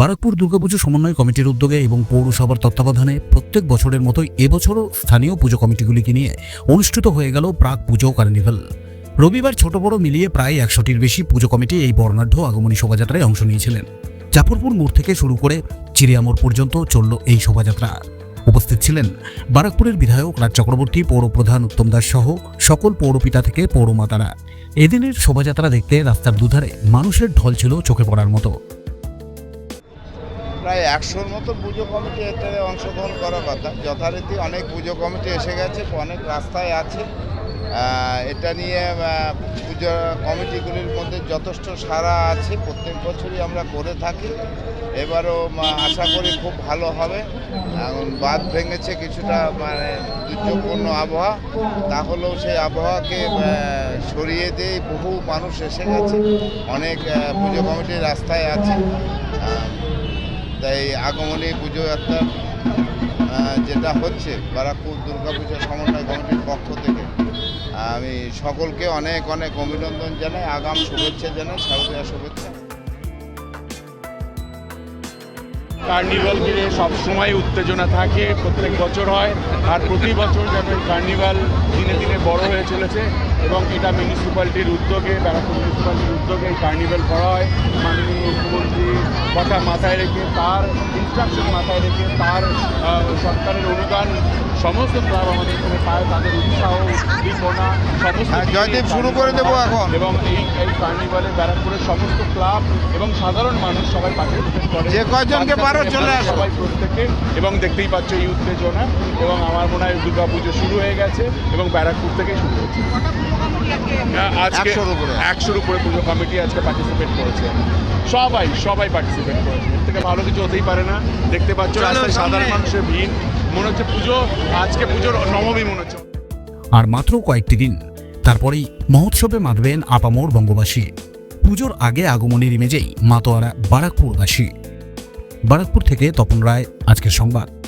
বারাকপুর দুর্গাপুজো সমন্বয় কমিটির উদ্যোগে এবং পৌরসভার তত্ত্বাবধানে প্রত্যেক বছরের মতোই এবছরও স্থানীয় পুজো কমিটিগুলিকে নিয়ে অনুষ্ঠিত হয়ে গেল প্রাক পুজো কার্নিভাল। রবিবার ছোট বড় মিলিয়ে প্রায় একশোটির বেশি পুজো কমিটি এই বর্ণাঢ্য আগমনী শোভাযাত্রায় অংশ নিয়েছিলেন। জাফরপুর মোড় থেকে শুরু করে চিড়িয়ামোড় পর্যন্ত চলল এই শোভাযাত্রা। উপস্থিত ছিলেন বারাকপুরের বিধায়ক রাজ চক্রবর্তী পৌরপ্রধান উত্তম দাস সহ সকল পৌরপিতা থেকে পৌরমাতারা। এদিনের শোভাযাত্রা দেখতে রাস্তার দুধারে মানুষের ঢল ছিল চোখে পড়ার মতো। একশোর মতো পুজো কমিটি এতে অংশগ্রহণ করার কথা। যথারীতি অনেক পুজো কমিটি এসে গেছে, অনেক রাস্তায় আছে। এটা নিয়ে পুজো কমিটিগুলির মধ্যে যথেষ্ট সারা আছে। প্রত্যেক বছরই আমরা করে থাকি। এবারও আশা করি খুব ভালো হবে। এখন বাঁধ ভেঙেছে কিছুটা মানে দুর্যোগপূর্ণ আবহাওয়া। তাহলেও সেই আবহাওয়াকে সরিয়ে দিয়ে বহু মানুষ এসে গেছে। অনেক পুজো কমিটির রাস্তায় আছে। তাই আগমনী পুজো যাত্রা যেটা হচ্ছে, বারাকপুর দুর্গাপুজো সমন্বয় কমিটির পক্ষ থেকে। আমি সকলকে অনেক অনেক অভিনন্দন জানাই, আগাম শুভেচ্ছা জানাই শারদীয় শুভেচ্ছা। কার্নিভাল ঘিরে সবসময় উত্তেজনা থাকে, প্রত্যেক বছর হয়, আর প্রতি বছর যেন এই কার্নিভাল দিনে দিনে বড় হয়ে চলেছে এবং এটা মিউনিসিপ্যালিটির উদ্যোগে ব্যারাকপুর মিউনিসিপ্যালিটির উদ্যোগে এই কার্নিভাল করা হয়। মাননীয় মুখ্যমন্ত্রী কথা মাথায় রেখে, তার ইনস্ট্রাকশন মাথায় রেখে, তার সরকারের অনুদান সমস্ত ক্লাব আমাদের এখানে পায় তাদের উৎসাহ উদ্দীপনা সমস্ত হ্যাঁ, জয়দীপ শুরু করে দেবো এখন। এবং এই এই কার্নিভালে ব্যারাকপুরের সমস্ত ক্লাব এবং সাধারণ মানুষ সবাই পার্টিসিপেট করে। যে কয়জনকে পারো চলে আসো। সবাই প্রত্যেকে এবং দেখতেই পাচ্ছ এই উত্তেজনা এবং আমার মনে হয় দুর্গা পুজো শুরু হয়ে গেছে এবং ব্যারাকপুর থেকেই শুরু হয়েছে হ্যাঁ, আজকে। একশোর উপরে। পুজো কমিটি আজকে পার্টিসিপেট করেছে। সবাই সবাই পার্টিসিপেট করেছে। এর থেকে ভালো কিছু হতেই পারে না। দেখতে পাচ্ছ রাস্তায় সাধারণ মানুষের ভিড়। মনে হচ্ছে পুজো, আজকে পুজোর নবমী মনে হচ্ছে। আর মাত্র কয়েকটি দিন, তারপরেই মহোৎসবে মাতবেন আপামোর বঙ্গবাসী। পুজোর আগে আগমনের ইমেজেই মাতোয়ারা বারাকপুরবাসী। বারাকপুর থেকে তপন রায়, আজকের সংবাদ।